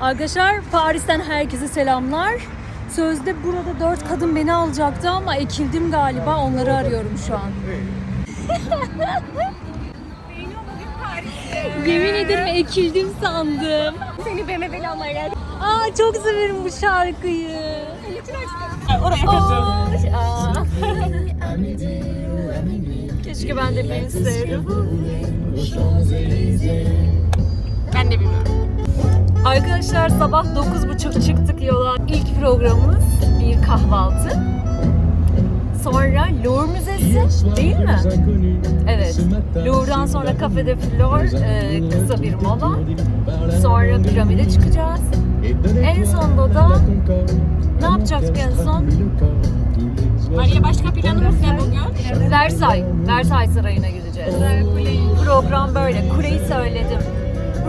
Arkadaşlar Paris'ten herkese selamlar. Sözde burada dört kadın beni alacaktı ama ekildim galiba. Onları arıyorum şu an. Yemin ederim ekildim sandım. Seni BMW'li almaya geldim. Aa çok severim bu şarkıyı. Oraya. Aa. Keşke ben de bilseydim. Ben de bilmiyorum. Arkadaşlar sabah 9.30 çıktık yola. İlk programımız bir kahvaltı. Sonra Louvre Müzesi değil mi? Evet. Louvre'dan sonra Cafe de Flor e, kısa bir mola. Sonra piramide çıkacağız. En sonunda da ne yapacaktık en son? Maria başka planımız ne bugün? Versailles. Versailles Sarayı'na gideceğiz. Program böyle. Kuleyi söyledim.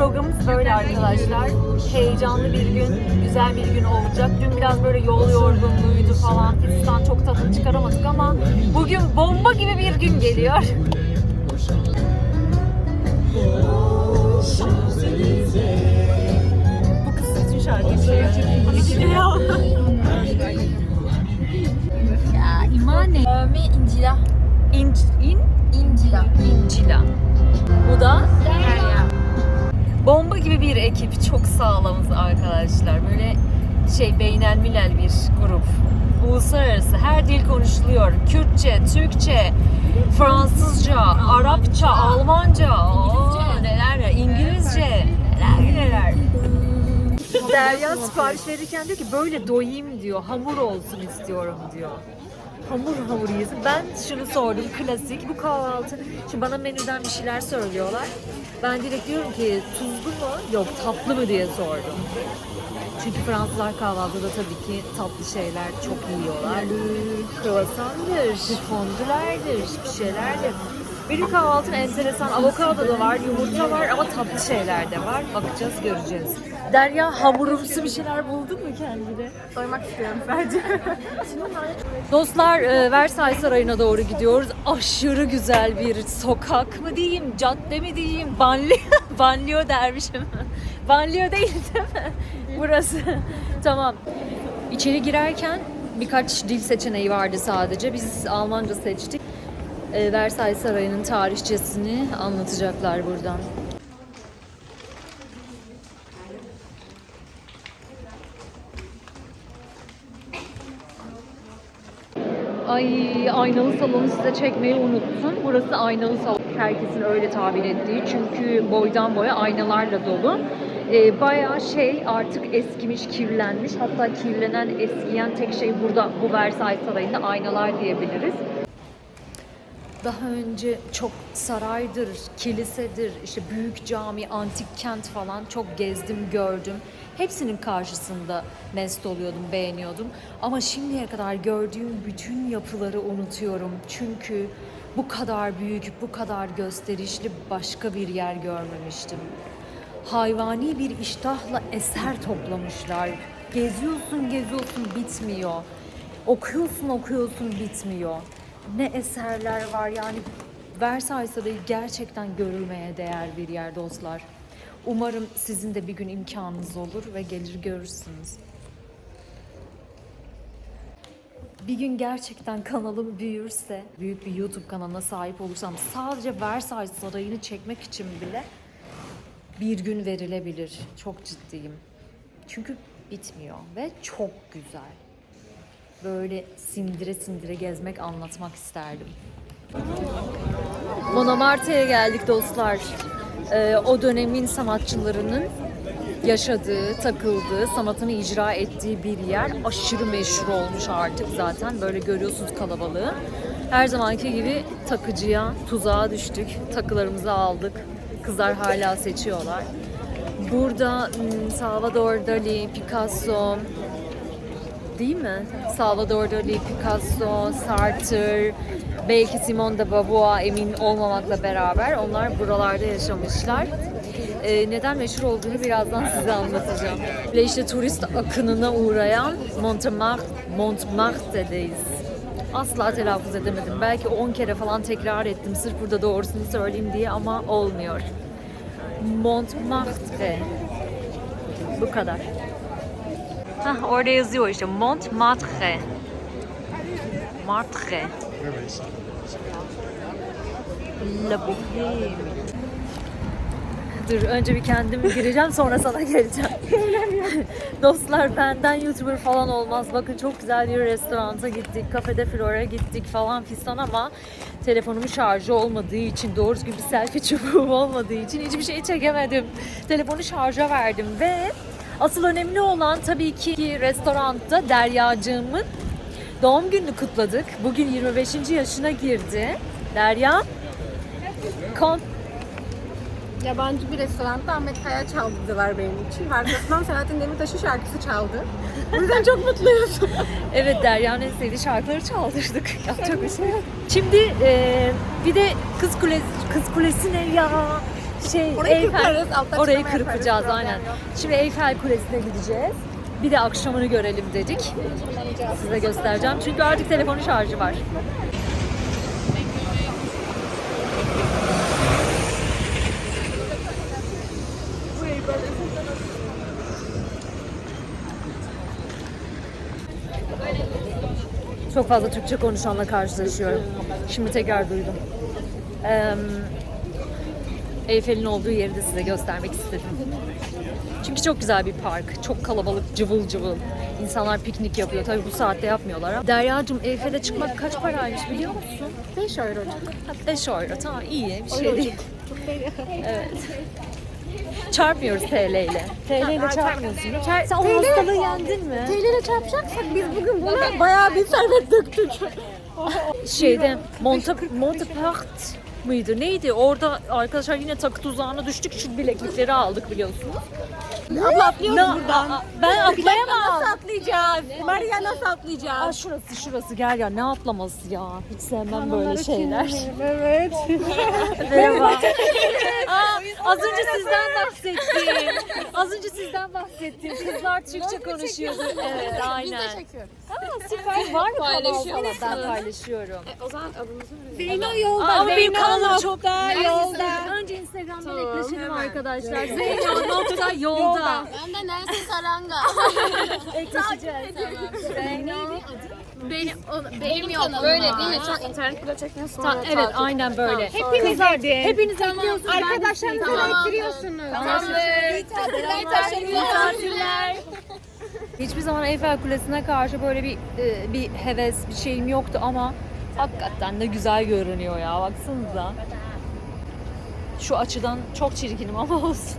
Programımız böyle arkadaşlar. Heyecanlı bir gün, güzel bir gün olacak. Dün biraz böyle yol yorgunluğuydu falan. Fistan çok tadını çıkaramadık ama bugün bomba gibi bir gün geliyor. Bu kız bütün şarkı söylüyor. Ya imane. Mi incila. İn, in, İncila. İncila. Bu da Derya. Bomba gibi bir ekip. Çok sağlamız arkadaşlar. Böyle şey beynel milel bir grup. Uluslararası her dil konuşuluyor. Kürtçe, Türkçe, Fransızca, Arapça, Almanca, Oo, neler ya, İngilizce, neler neler. Derya sipariş verirken diyor ki böyle doyayım diyor, hamur olsun istiyorum diyor. Hamur hamur yesin. Ben şunu sordum, klasik bu kahvaltı. Şimdi bana menüden bir şeyler söylüyorlar. Ben direkt diyorum ki tuzlu mu, yok tatlı mı diye sordum. Çünkü Fransızlar kahvaltıda tabii ki tatlı şeyler çok yiyorlar. Kruvasandır, fondülerdir, bir şeylerdir. Benim kahvaltım enteresan. Avokado da var, yumurta var ama tatlı şeyler de var. Bakacağız, göreceğiz. Derya hamurumsu bir şeyler buldun mu kendine? Doymak istiyorum sadece. Dostlar e, Versailles Sarayı'na doğru gidiyoruz. Aşırı güzel bir sokak mı diyeyim, cadde mi diyeyim, banliyö, banliyö dermişim. banliyö değil değil mi? Burası. tamam. İçeri girerken birkaç dil seçeneği vardı sadece. Biz Almanca seçtik. E, Versailles Sarayı'nın tarihçesini anlatacaklar buradan. Ay aynalı salonu size çekmeyi unuttum. Burası aynalı salon. Herkesin öyle tabir ettiği. Çünkü boydan boya aynalarla dolu. Ee, bayağı şey artık eskimiş, kirlenmiş. Hatta kirlenen, eskiyen tek şey burada bu Versailles Sarayı'nda aynalar diyebiliriz. Daha önce çok saraydır, kilisedir, işte büyük cami, antik kent falan çok gezdim, gördüm. Hepsinin karşısında mest oluyordum, beğeniyordum. Ama şimdiye kadar gördüğüm bütün yapıları unutuyorum. Çünkü bu kadar büyük, bu kadar gösterişli başka bir yer görmemiştim. Hayvani bir iştahla eser toplamışlar. Geziyorsun, geziyorsun bitmiyor. Okuyorsun, okuyorsun bitmiyor. Ne eserler var yani Versailles Sarayı gerçekten görülmeye değer bir yer dostlar. Umarım sizin de bir gün imkanınız olur ve gelir görürsünüz. Bir gün gerçekten kanalım büyürse, büyük bir YouTube kanalına sahip olursam sadece Versailles Sarayı'nı çekmek için bile bir gün verilebilir. Çok ciddiyim. Çünkü bitmiyor ve çok güzel. Böyle sindire sindire gezmek, anlatmak isterdim. Monomarte'ye geldik dostlar. Ee, o dönemin sanatçılarının yaşadığı, takıldığı, sanatını icra ettiği bir yer. Aşırı meşhur olmuş artık zaten. Böyle görüyorsunuz kalabalığı. Her zamanki gibi takıcıya, tuzağa düştük. Takılarımızı aldık. Kızlar hala seçiyorlar. Burada hmm, Salvador Dali, Picasso, değil mi? Salvador Dali, Picasso, Sartre, belki Simone de Beauvoir emin olmamakla beraber onlar buralarda yaşamışlar. Ee, neden meşhur olduğunu birazdan size anlatacağım. Ve işte turist akınına uğrayan Montmartre, Montmartre'deyiz. Asla telaffuz edemedim. Belki 10 kere falan tekrar ettim sırf burada doğrusunu söyleyeyim diye ama olmuyor. Montmartre. Bu kadar. Hah, orada yazıyor işte Montmartre. Martre. La Bohème. Dur önce bir kendim gireceğim sonra sana geleceğim. Dostlar benden YouTuber falan olmaz. Bakın çok güzel bir restoranta gittik. Kafede Flora gittik falan fistan ama telefonumun şarjı olmadığı için doğru düzgün bir selfie çubuğum olmadığı için hiçbir şey çekemedim. Telefonu şarja verdim ve asıl önemli olan tabii ki restoranda Deryacığımın doğum gününü kutladık. Bugün 25. yaşına girdi. Derya kon Yabancı bir restoranda Ahmet Kaya çaldılar benim için. Arkasından Selahattin Demirtaş'ın şarkısı çaldı. O yüzden çok mutluyuz. Evet Derya'nın en sevdiği şarkıları çaldırdık. Yapacak bir şey yok. Şimdi e, bir de Kız Kulesi, Kız Kulesi ne ya? Şey, Orayı kırparız, altta Orayı açıklama yaparız, kırpacağız problem aynen. yok. Şimdi Eyfel Kulesi'ne gideceğiz. Bir de akşamını görelim dedik. Size göstereceğim. Çünkü artık telefonun şarjı var. Çok fazla Türkçe konuşanla karşılaşıyorum. Şimdi tekrar duydum. Eee Eyfel'in olduğu yeri de size göstermek istedim. Çünkü çok güzel bir park. Çok kalabalık, cıvıl cıvıl. İnsanlar piknik yapıyor. Tabii bu saatte yapmıyorlar. Derya'cığım Eyfel'e çıkmak kaç paraymış biliyor musun? 5 euro. 5 euro. Tamam iyi bir şey değil. Evet. Çarpmıyoruz TL ile. TL ile çarpmıyorsun. Çar- Sen o hastalığı yendin mi? TL ile çarpacaksak biz bugün buna bayağı bir servet döktük. Şeyde Monte, Montepart mıydı? Neydi? Orada arkadaşlar yine takı tuzağına düştük. Şu bileklikleri aldık biliyorsunuz. Abla atlıyoruz Na- buradan. Aa, ben atlayamam. Nasıl atlayacağız? Maria nasıl Aa, atlayacağız? şurası şurası gel ya ne atlaması ya. Hiç sevmem böyle şeyler. Evet. Merhaba. Aa, az önce sizden bahsettim. Az önce sizden bahsettim. Kızlar Türkçe konuşuyordu. Evet aynen. çekiyoruz. Aa, süper. Var mı kanal? Ben paylaşıyorum. O zaman adımızı Zeyno yolda. Ama benim kanalım çok yolda. Önce Hemen. arkadaşlar. Zeyno nokta yolda. Ben de Nelson Saranga. Ekleşeceğiz. Benim, o, benim yok. Böyle değil mi? Çok internet bile çekin sonra Ta- evet aynen böyle. Hepiniz edin. Hepiniz ekliyorsunuz. ben de Arkadaşlarınızı ekliyorum. ettiriyorsunuz. Misafirler. Hiçbir zaman Eyfel Kulesi'ne karşı böyle bir e, bir heves, bir şeyim yoktu ama hakikaten de güzel görünüyor ya. Baksanıza. Şu açıdan çok çirkinim ama olsun.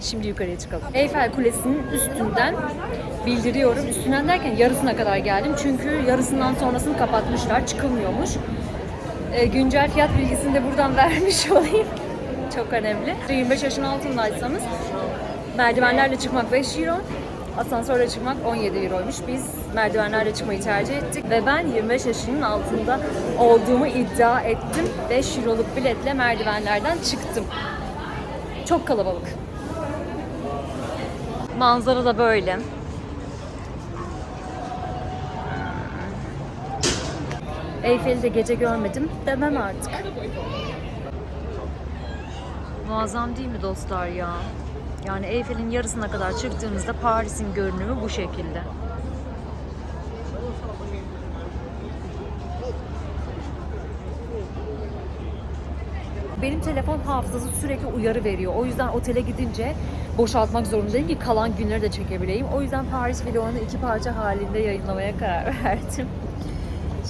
Şimdi yukarıya çıkalım. Eyfel Kulesi'nin üstünden bildiriyorum. Üstünden derken yarısına kadar geldim. Çünkü yarısından sonrasını kapatmışlar. Çıkılmıyormuş. E, güncel fiyat bilgisini de buradan vermiş olayım. Çok önemli. 25 yaşın altındaysanız merdivenlerle çıkmak 5 euro, asansörle çıkmak 17 euroymuş. Biz merdivenlerle çıkmayı tercih ettik ve ben 25 yaşının altında olduğumu iddia ettim. 5 euroluk biletle merdivenlerden çıktım. Çok kalabalık. Manzara da böyle. Eyfel'i de gece görmedim demem artık. Muazzam değil mi dostlar ya? Yani Eyfel'in yarısına kadar çıktığımızda Paris'in görünümü bu şekilde. Benim telefon hafızası sürekli uyarı veriyor. O yüzden otele gidince boşaltmak zorundayım ki kalan günleri de çekebileyim. O yüzden Paris vlogunu iki parça halinde yayınlamaya karar verdim.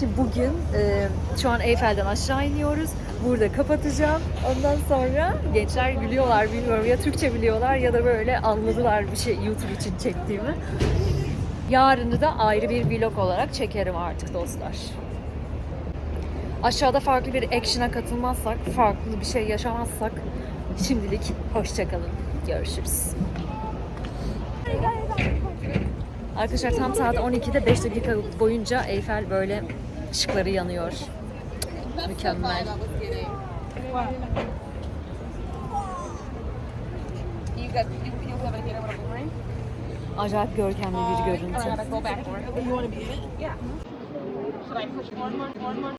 Şimdi bugün e, şu an Eyfel'den aşağı iniyoruz. Burada kapatacağım. Ondan sonra gençler gülüyorlar bilmiyorum ya Türkçe biliyorlar ya da böyle anladılar bir şey YouTube için çektiğimi. Yarını da ayrı bir vlog olarak çekerim artık dostlar. Aşağıda farklı bir action'a katılmazsak, farklı bir şey yaşamazsak şimdilik hoşçakalın. Görüşürüz. Arkadaşlar tam saat 12'de 5 dakika boyunca Eyfel böyle ışıkları yanıyor. Mükemmel. Acayip görkemli bir görüntü.